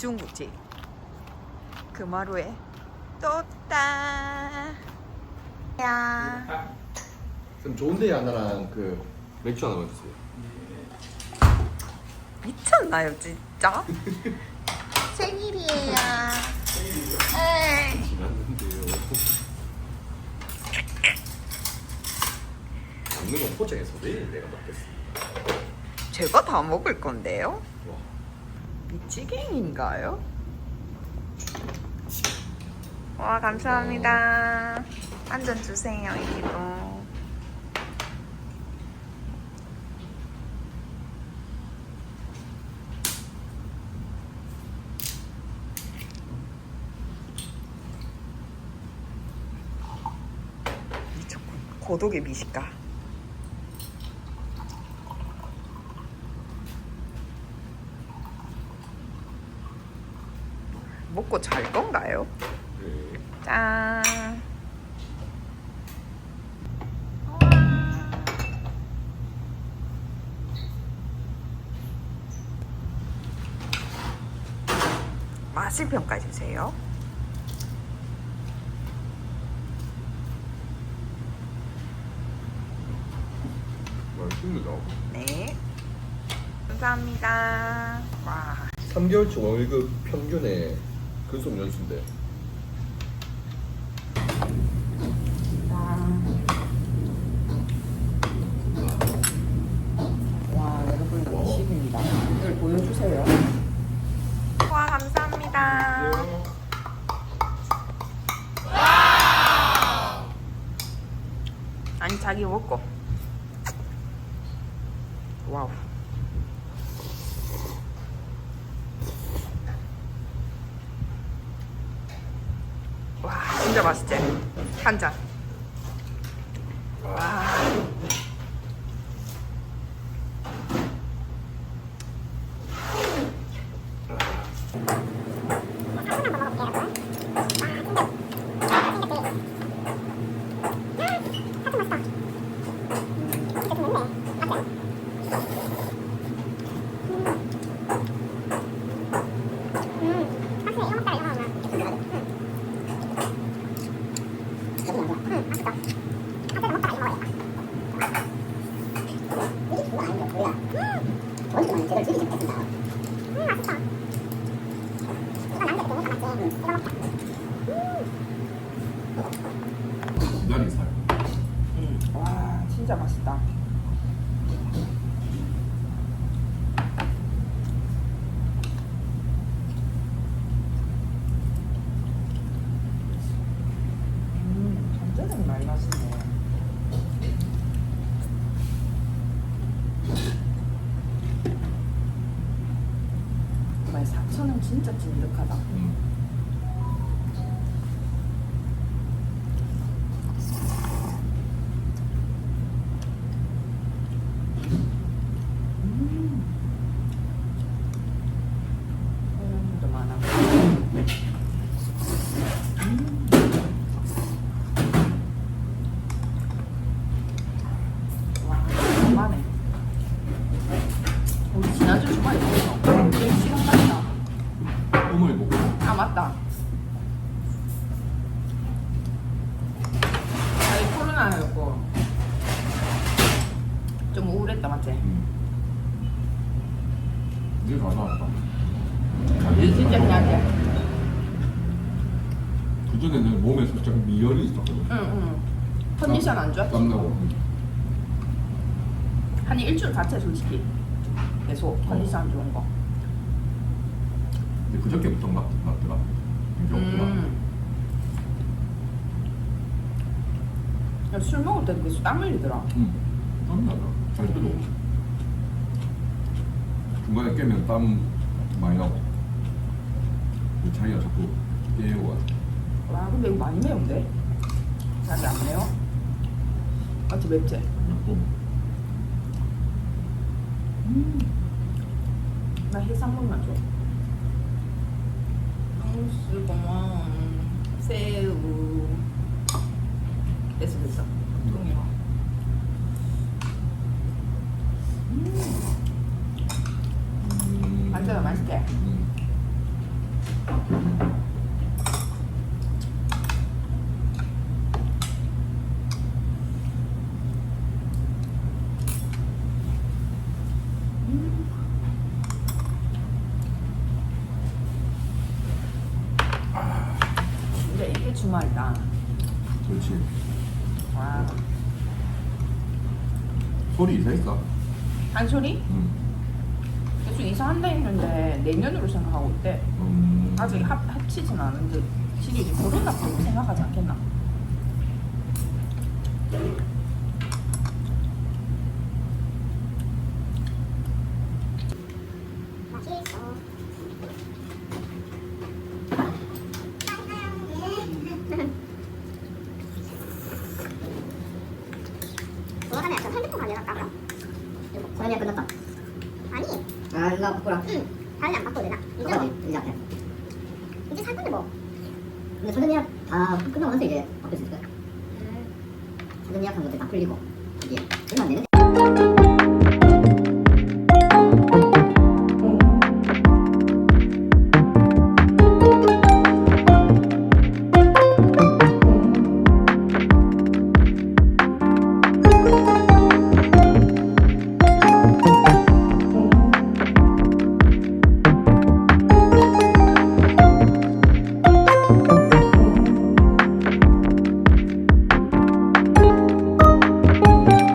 중국집 그 마루에 떴다 야좀 좋은데 하나랑 그 맥주 하나만 주세요. 미쳤나요 진짜 생일이에요 에이. 지났는데요. 먹는 건 포장해서 내일 내가 먹겠습니다. 제가 다 먹을 건데요 와, 미치갱인가요? 와 감사합니다. 한잔 주세요 이기도 고독의 미식가 먹고 잘 건가요? 네. 짠. 맛을 평가해 주세요. 맛있습니다. 네. 감사합니다. 와, 3개월치 월급 평균의 근속 연수인데 와 여러분 미식입니다. 이걸 보여주세요. 와 감사합니다. 아니 자기 먹고. 와우. 와 진짜 맛있지? 한 잔. 와. 진짜 맛있다. 음, 전자는 많이 맛있네. 정말 4천원 진짜 찐득하다. 음. 아 맞다. 아니 코로나였고 좀 우울했다 맞지? 음. 이제 다 나왔다. 이거 진짜 해야지. 그 전에는 몸에 살짝 미열이 있었거든. 응응. 컨디션 안 좋았지. 땀나고. 한 일주일 같아 솔직히. 계속 컨디션 안 좋은 거. 근데 그저께부터 막 났더라. 이제 없구나. 음. 야, 술 먹을 때도 계속 땀 흘리더라. 응. 땀 나더라. 잘 들어. 중간에 깨면 땀 많이 나고. 근데 자기가 자꾸 깨워. 와 근데 이거 많이 매운데? 자기 안 매워? 맞지 맵지? 나 해산물만 줘. 고마워. 새우. 됐어 됐어. 통이로. 음. 앉아가 맛있게. 음. 이게 주말이다. 그렇지. 와. 소리 이사했어? 한소리? 응. 계속 이사한다 했는데 내년으로 생각하고 있대. 음. 아직 합, 합치진 않은데 실이 이제 결혼 앞으로 생각하지 않겠나? 핸드폰 가져갈까? 소연이가 끝났다. 아니, 아, 이거 바꾸라. 응. 다시 안 바꿔도 되나? 이제 바꿔야지, 뭐, 이제 앞에. 이제 살 건데 뭐. 근데 소연 예약 다 끝나고 나서 이제 바꿀 수 있을 거야. 음. 소연 예약한 것들 다 풀리고 이게 얼마 안 되는데.